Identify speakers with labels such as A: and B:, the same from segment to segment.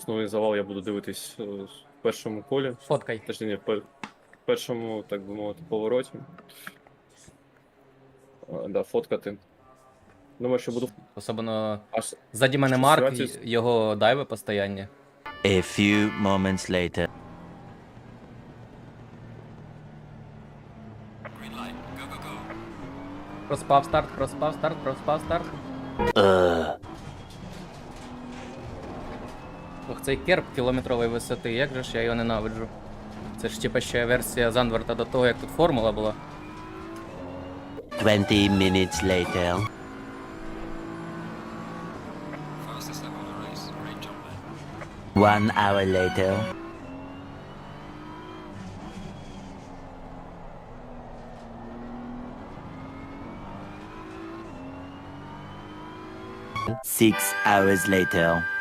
A: Основний завал я буду дивитись е, в першому колі.
B: Фоткай.
A: Точніше, в пер- в першому, так би мовити, повороті. А, да, фоткати. Думаю, що буду
B: Особливо
A: аж
B: ззаді мене Марк,
A: ситуація-
B: його дайви постоянні.
C: A few moments later.
B: Проспав старт, проспав старт, проспав старт.
C: Ugh.
B: Ох, цей керп кілометрової висоти, як же ж я його ненавиджу. Це ж типа ще версія Занверта до того, як тут формула була.
C: 20 minutes later. One hour later. Six hours later.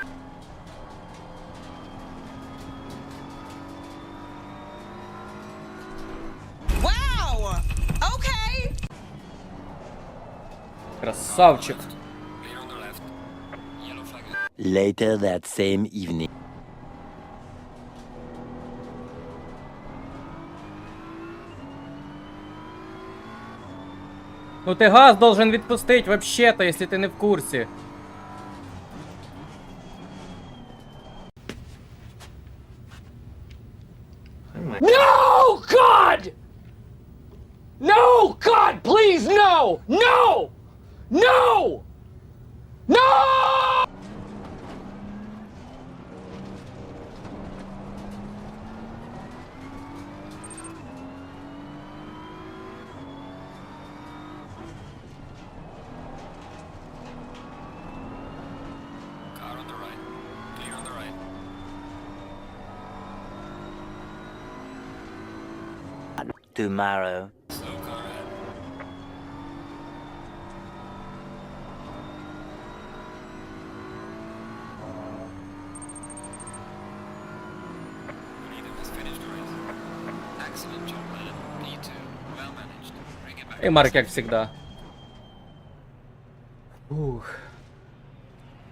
B: Красавчик.
C: Later that same evening.
B: Ну ти газ должен відпустить вообще-то, якщо ти не в курсі.
D: No, God! No, God, please, no! No! No! No! No. Car on the right. Dear on the right.
C: Tomorrow.
B: І Марк, як завжди. Ух.